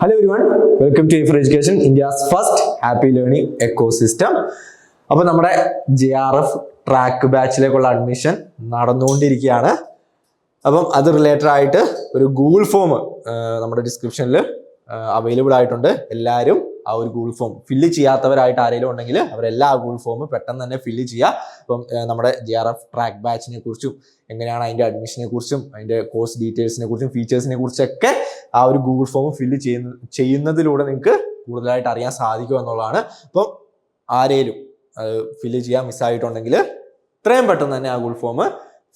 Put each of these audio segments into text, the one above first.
Hello everyone welcome to four education India's first happy learning ecosystem അപ്പൊ നമ്മുടെ J R F track ബാച്ചിലേക്കുള്ള admission നടന്നുകൊണ്ടിരിക്കുകയാണ്. അപ്പം അത് റിലേറ്റഡ് ആയിട്ട് ഒരു ഗൂഗിൾ ഫോം നമ്മുടെ ഡിസ്ക്രിപ്ഷനിൽ അവൈലബിൾ ആയിട്ടുണ്ട്. എല്ലാവരും ആ ഒരു ഗൂഗിൾ ഫോം ഫില്ല് ചെയ്യാത്തവരായിട്ട് ആരെങ്കിലും ഉണ്ടെങ്കിൽ അവരെല്ലാം ആ ഗൂഗിൾ ഫോം പെട്ടെന്ന് തന്നെ ഫില്ല് ചെയ്യുക. അപ്പം നമ്മുടെ ജെ ആർ എഫ് ട്രാക്ക് ബാച്ചിനെ കുറിച്ചും എങ്ങനെയാണ് അതിന്റെ അഡ്മിഷനെ കുറിച്ചും അതിന്റെ കോഴ്സ് ഡീറ്റെയിൽസിനെ കുറിച്ചും ഫീച്ചേഴ്സിനെ കുറിച്ചൊക്കെ ആ ഒരു ഗൂഗിൾ ഫോം ഫില്ല് ചെയ്യുന്ന ചെയ്യുന്നതിലൂടെ നിങ്ങൾക്ക് കൂടുതലായിട്ട് അറിയാൻ സാധിക്കും എന്നുള്ളതാണ്. അപ്പം ആരേലും അത് ഫില്ല് ചെയ്യാൻ മിസ്സായിട്ടുണ്ടെങ്കിൽ ഇത്രയും പെട്ടെന്ന് തന്നെ ആ ഗൂഗിൾ ഫോം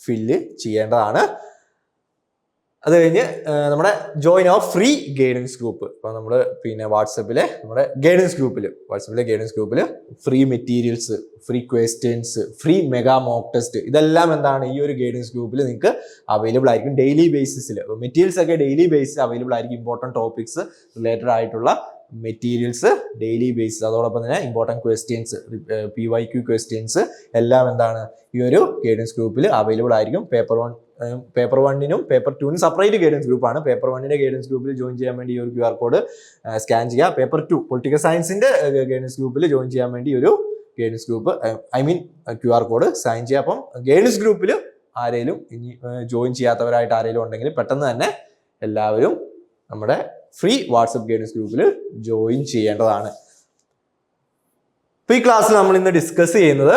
ഫില്ല് ചെയ്യേണ്ടതാണ്. അത് കഴിഞ്ഞ് നമ്മുടെ join of free guidance group ഇപ്പൊ നമ്മൾ പിന്നെ വാട്സപ്പിലെ നമ്മുടെ ഗൈഡൻസ് ഗ്രൂപ്പിൽ വാട്സപ്പിലെ ഗൈഡൻസ് ഗ്രൂപ്പിൽ free materials free questions free mega mock test ഇതെല്ലാം എന്താണ്? ഈ ഒരു ഗൈഡൻസ് ഗ്രൂപ്പിൽ നിങ്ങൾക്ക് അവൈലബിൾ ആയിരിക്കും ഡെയിലി ബേസിസിൽ മെറ്റീരിയൽസ് ഒക്കെ ഡെയിലി ബേസിൽ അവൈലബിൾ ആയിരിക്കും. ഇമ്പോർട്ടന്റ് ടോപ്പിക്സ് റിലേറ്റഡ് ആയിട്ടുള്ള മെറ്റീരിയൽസ് ഡെയിലി ബേസിസ് അതോടൊപ്പം തന്നെ important questions P Y Q questions എല്ലാം എന്താണ്? ഈ ഒരു ഗൈഡൻസ് ഗ്രൂപ്പിൽ അവൈലബിൾ ആയിരിക്കും. പേപ്പർ വൺ പേപ്പർ വണ്ണിനും പേപ്പർ ടുവിനും സെപ്പറേറ്റ് ഗൈഡൻസ് ഗ്രൂപ്പാണ് പേപ്പർ വണ്ണിന്റെ ഗൈഡൻസ് ഗ്രൂപ്പിൽ ജോയിൻ ചെയ്യാൻ വേണ്ടി ഈ ഒരു ക്യു ആർ കോഡ് സ്കാൻ ചെയ്യുക പേപ്പർ ടു പൊളിറ്റിക്കൽ സയൻസിന്റെ ഗൈഡൻസ് ഗ്രൂപ്പിൽ ജോയിൻ ചെയ്യാൻ വേണ്ടി ഒരു guidance group I mean Q R code sign ചെയ്യുക അപ്പം ഗൈഡൻസ് ഗ്രൂപ്പിൽ ആരെങ്കിലും ഇനി ജോയിൻ ചെയ്യാത്തവരായിട്ട് ആരെങ്കിലും ഉണ്ടെങ്കിൽ പെട്ടെന്ന് തന്നെ എല്ലാവരും നമ്മുടെ ഫ്രീ വാട്സപ്പ് ഗൈഡൻസ് ഗ്രൂപ്പിൽ ജോയിൻ ചെയ്യേണ്ടതാണ്. ഇപ്പൊ ഈ ക്ലാസ്സിൽ നമ്മൾ ഇന്ന് ഡിസ്കസ് ചെയ്യുന്നത്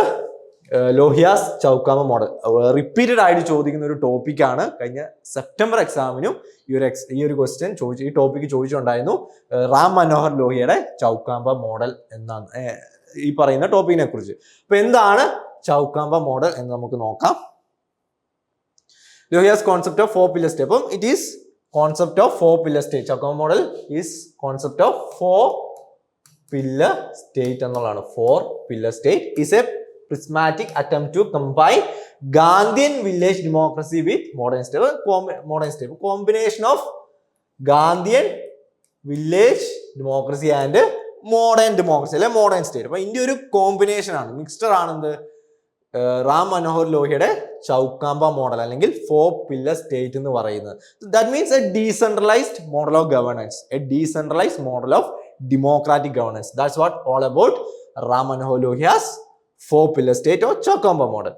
ലോഹിയാസ് ചൗക്കാമ മോഡൽ. റിപ്പീറ്റഡ് ആയിട്ട് ചോദിക്കുന്ന ഒരു ടോപ്പിക്കാണ് കഴിഞ്ഞ സെപ്റ്റംബർ എക്സാമിനും ഈ ഒരു എക്സ് ഈ ഒരു ക്വസ്റ്റ്യൻ ചോദിച്ചു ഈ ടോപ്പിക്ക് ചോദിച്ചിട്ടുണ്ടായിരുന്നു റാം മനോഹർ ലോഹിയുടെ ചൗക്കാമ്പ മോഡൽ എന്നാണ് ഈ പറയുന്ന ടോപ്പിക്കിനെ കുറിച്ച്. അപ്പൊ എന്താണ് ചൗക്കാമ്പ മോഡൽ എന്ന് നമുക്ക് നോക്കാം. Lohia's concept of four pillar state അപ്പം it is concept of four pillar state Chaukhamba model is concept of four pillar state എന്നുള്ളതാണ്. Four pillar state is a prismatic attempt to combine Gandhian village democracy with modern state modern state combination of Gandhian village democracy and modern democracy അല്ലെ? Modern state അപ്പൊ India ഒരു combination ആണ്. Mixture ആണെന്ത്? റാം മനോഹർ ലോഹിയുടെ Chaukhamba model അല്ലെങ്കിൽ four pillar state എന്ന് പറയുന്നത്. That means a decentralised model of governance a decentralised model of democratic governance that's what all about Ram Manohar Lohia's four pillar state or Chokamba model.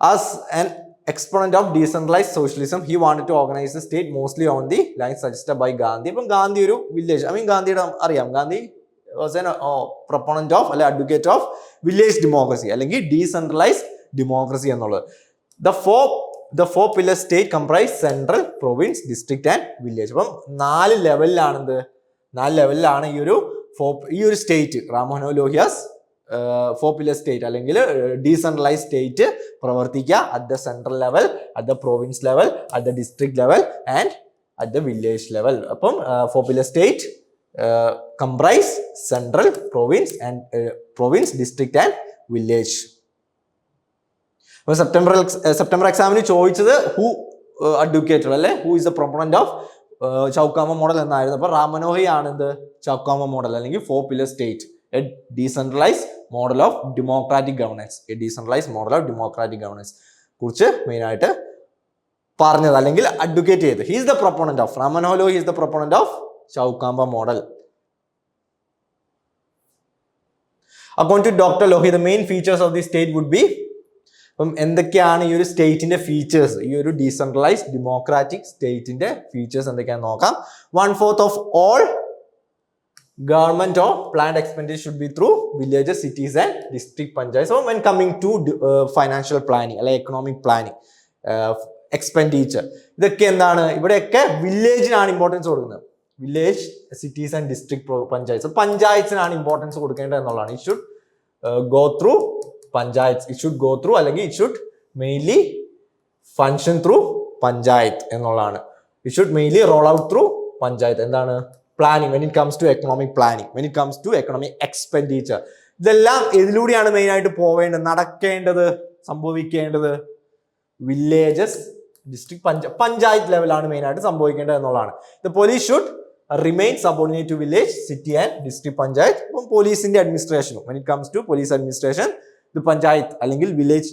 As an exponent of decentralized socialism, he wanted to organize the state mostly on the lines suggested by Gandhi. അപ്പം ഗാന്ധി ഒരു village I mean ഗാന്ധിയുടെ അറിയാം. Gandhi was an proponent of അല്ലെ advocate of village democracy അല്ലെങ്കിൽ decentralise democracy എന്നുള്ളത്. The four the four pillar state comprise central province district and village അപ്പം നാല് ലെവലിലാണെന്ത് നാല് ലെവലിലാണ് ഈ ഒരു ഫോ ഈ ഒരു സ്റ്റേറ്റ് റാമോഹനോ ലോഹിയാസ് ഫോർ സ്റ്റേറ്റ് അല്ലെങ്കിൽ ഡീസെൻട്രലൈസ് സ്റ്റേറ്റ് പ്രവർത്തിക്കുക at the central level at the province level at the district level and at the village level അപ്പം four state comprise central province and province district and village അപ്പോൾ September September എക്സാമിന് ചോദിച്ചത് who advocated അല്ലേ? Who is the proponent of Chaukhamba model എന്നായിരുന്നു. അപ്പോൾ റാമനോഹി ആണ് എന്ത് ചൗക്കാമ മോഡൽ അല്ലെങ്കിൽ four pillar state a decentralise model of democratic governance a decentralise model of democratic governance കുറിച്ച് മെയിൻ ആയിട്ട് പറഞ്ഞത് അല്ലെങ്കിൽ അഡ്വക്കേറ്റ് ചെയ്ത് he's the proponent of Ram Manohar Lohia is the proponent of Chaukhamba model according to doctor Lohia the main features of the state would be അപ്പം എന്തൊക്കെയാണ് ഈ ഒരു സ്റ്റേറ്റിന്റെ ഫീച്ചേഴ്സ് ഈ ഒരു ഡീസെൻട്രലൈസ്ഡ് ഡെമോക്രാറ്റിക് സ്റ്റേറ്റിന്റെ ഫീച്ചേഴ്സ് എന്തൊക്കെയാണെന്ന് നോക്കാം. One fourth of all government of planned expenditure should be through village cities and district panchayat so when coming to financial planning അല്ലെ എക്കണോമിക് പ്ലാനിങ് എക്സ്പെൻഡിച്ചർ ഇതൊക്കെ എന്താണ്? ഇവിടെയൊക്കെ വില്ലേജിനാണ് ഇമ്പോർട്ടൻസ് കൊടുക്കുന്നത്. Village cities and district panchayat പഞ്ചായത്തിനാണ് importance കൊടുക്കേണ്ടത് എന്നുള്ളതാണ്. It should go through panchayat it should go through അല്ലെങ്കിൽ it should mainly function through panchayat എന്നുള്ളതാണ്. It should mainly roll out through panchayat എന്താണ്? Planning when it comes to economic planning when it comes to economic expenditure ഇതെല്ലാം ഇതിലൂടെയാണ് main ആയിട്ട് പോവേണ്ടത് നടക്കേണ്ടത് സംഭവിക്കേണ്ടത്. Villages district പഞ്ച പഞ്ചായത്ത് ലെവലാണ് main ആയിട്ട് സംഭവിക്കേണ്ടത് എന്നുള്ളതാണ്. The police should remain subordinate to village city and district panchayat. ഇപ്പം പോലീസിന്റെ അഡ്മിനിസ്ട്രേഷനും when it comes to police administration the panchayat അല്ലെങ്കിൽ വില്ലേജ്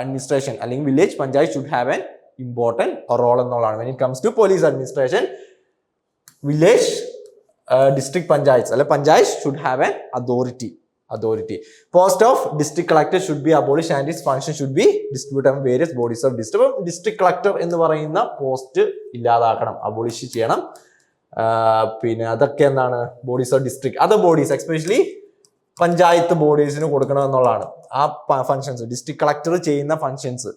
അഡ്മിനിസ്ട്രേഷൻ അല്ലെങ്കിൽ village panchayat should have an important role എന്നുള്ളതാണ്. When it comes to police administration village panchayat അല്ലെ panchayat should have a authority authority post of district collector should be abolish and is function should be distribute on various bodies of district അപ്പം district collector എന്ന് പറയുന്ന post ഇല്ലാതാക്കണം abolish ചെയ്യണം. ആ, പിന്നെ അതൊക്കെ എന്താണ്? Bodies of district other bodies especially panchayat ബോഡീസിന് കൊടുക്കണം എന്നുള്ളതാണ്. ആ ഫങ്ഷൻസ് ഡിസ്ട്രിക്ട് കളക്ടർ ചെയ്യുന്ന ഫങ്ഷൻസ്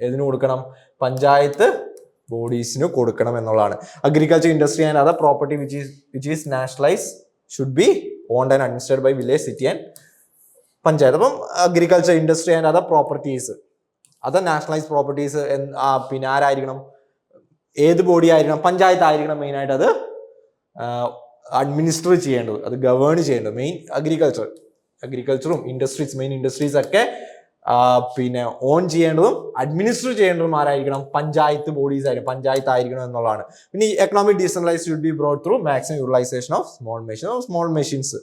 ഏതിന് കൊടുക്കണം? പഞ്ചായത്ത് ബോഡീസിന് കൊടുക്കണം എന്നുള്ളതാണ്. Agriculture industry and other property which which is nationalise should be owned and administered by village city and panchayat അപ്പം agriculture industry and other properties other nationalise properties പിന്നെ ആരായിരിക്കണം? ഏത് ബോഡി ആയിരിക്കണം? പഞ്ചായത്ത് ആയിരിക്കണം മെയിനായിട്ട് അത് അഡ്മിനിസ്റ്റർ ചെയ്യേണ്ടത് അത് ഗവേൺ ചെയ്യേണ്ടത്. മെയിൻ അഗ്രികൾച്ചർ അഗ്രികൾച്ചറും ഇൻഡസ്ട്രീസ് മെയിൻ ഇൻഡസ്ട്രീസ് ഒക്കെ പിന്നെ ഓൺ ചെയ്യേണ്ടതും അഡ്മിനിസ്റ്റർ ചെയ്യേണ്ടതും ആരായിരിക്കണം പഞ്ചായത്ത് ബോഡീസ് ആയിരിക്കും പഞ്ചായത്ത് ആയിരിക്കണം എന്നുള്ളതാണ്. പിന്നെ ഈ economic decentralise should be broad through maximum utilisation of small machine small machines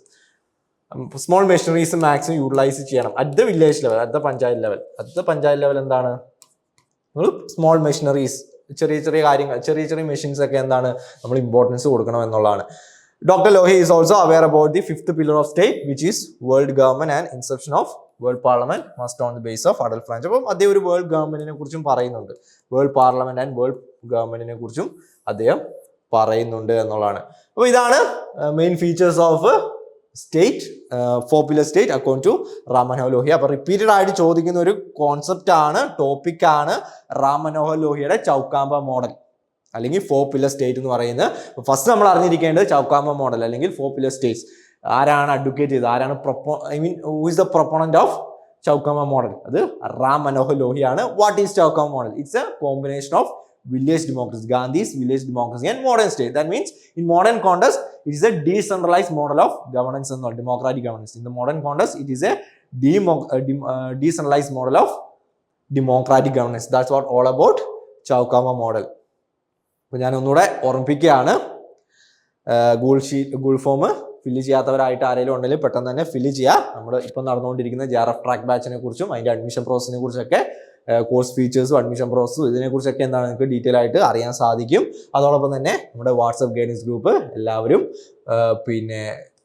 small machineries maximum utilise ചെയ്യണം. At the village level at the panchayat level at the panchayat level എന്താണ്? Small machineries ചെറിയ ചെറിയ കാര്യങ്ങൾ ചെറിയ ചെറിയ machines ഒക്കെ എന്താണ്? നമ്മൾ ഇമ്പോർട്ടൻസ് കൊടുക്കണം എന്നുള്ളതാണ്. Doctor Lohia is also aware about the fifth pillar of state which is world government and inception of world parliament must on the base of adult franchise. അപ്പം അദ്ദേഹം ഒരു വേൾഡ് ഗവൺമെന്റിനെ കുറിച്ചും പറയുന്നുണ്ട്. വേൾഡ് പാർലമെന്റ് ആൻഡ് വേൾഡ് ഗവൺമെന്റിനെ കുറിച്ചും അദ്ദേഹം പറയുന്നുണ്ട് എന്നുള്ളതാണ്. അപ്പോൾ ഇതാണ് main features of state popular state according to Ram Manohar Lohia അപ്പൊ റിപ്പീറ്റഡ് ആയിട്ട് ചോദിക്കുന്ന ഒരു കോൺസെപ്റ്റ് ആണ് ടോപ്പിക് ആണ് റാം മനോഹർ ലോഹിയുടെ ചൗക്കാമ്പ മോഡൽ അല്ലെങ്കിൽ ഫോർ പില്ലർ സ്റ്റേറ്റ് എന്ന് പറയുന്നത്. ഫസ്റ്റ് നമ്മൾ അറിഞ്ഞിരിക്കേണ്ടത് ചൗക്കാമ്പ മോഡൽ അല്ലെങ്കിൽ ഫോർ പില്ലർ സ്റ്റേറ്റ്സ് ആരാണ് അഡ്വക്കേറ്റ് ചെയ്തത് ആരാണ് പ്രൊപ്പോ I mean who is the proponent of Chaukhamba model അത് Ram Manohar ലോഹിയാണ് what is Chaukhamba model it's a combination of village democracy gandhi's village democracy and modern state that means in modern context it is a decentralized model of governance and democratic governance in the modern context it is a demo- uh, dem- uh, decentralized model of democratic governance that's what all about Chaukhamba model അപ്പോൾ ഞാൻ ഒന്നുകൂടെ ഓർമ്മിപ്പിക്കുകയാണ് Google sheet Google form fill ചെയ്യാത്തവരായിട്ട് ആരെങ്കിലും ഉണ്ടെങ്കിൽ പെട്ടെന്ന് തന്നെ fill ചെയ്യുക നമ്മൾ ഇപ്പം നടന്നുകൊണ്ടിരിക്കുന്ന ജെ ആർ എഫ് ട്രാക്ക് ബാച്ചിനെ കുറിച്ചും അതിന്റെ അഡ്മിഷൻ പ്രോസസ്സിനെ കുറിച്ചൊക്കെ കോഴ്സ് ഫീച്ചേഴ്സും അഡ്മിഷൻ പ്രോസസ്സും ഇതിനെക്കുറിച്ചൊക്കെ എന്താണ് നിങ്ങൾക്ക് ഡീറ്റെയിൽ ആയിട്ട് അറിയാൻ സാധിക്കും. അതോടൊപ്പം തന്നെ നമ്മുടെ വാട്സപ്പ് ഗൈഡൻസ് ഗ്രൂപ്പ് എല്ലാവരും പിന്നെ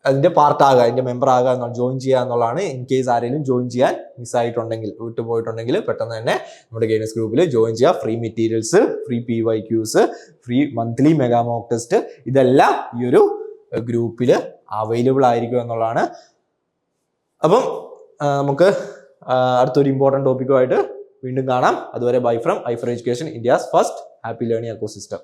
അതിന്റെ പാർട്ടാകുക അതിന്റെ മെമ്പർ ആകുക എന്നുള്ള ജോയിൻ ചെയ്യുക എന്നുള്ളതാണ്. ഇൻ കേസ് ആരെങ്കിലും ജോയിൻ ചെയ്യാൻ മിസ്സായിട്ടുണ്ടെങ്കിൽ വിട്ടുപോയിട്ടുണ്ടെങ്കിൽ പെട്ടെന്ന് തന്നെ നമ്മുടെ ഗൈഡൻസ് ഗ്രൂപ്പിൽ ജോയിൻ ചെയ്യുക. Free materials free P Y Qs free monthly mega mock test ഇതെല്ലാം ഈ ഒരു ഗ്രൂപ്പിൽ അവൈലബിൾ ആയിരിക്കും എന്നുള്ളതാണ്. അപ്പം നമുക്ക് അടുത്തൊരു ഇമ്പോർട്ടന്റ് ടോപ്പിക്കുമായിട്ട് വീണ്ടും കാണാം. അതുവരെ bye from I four education India's first happy learning ecosystem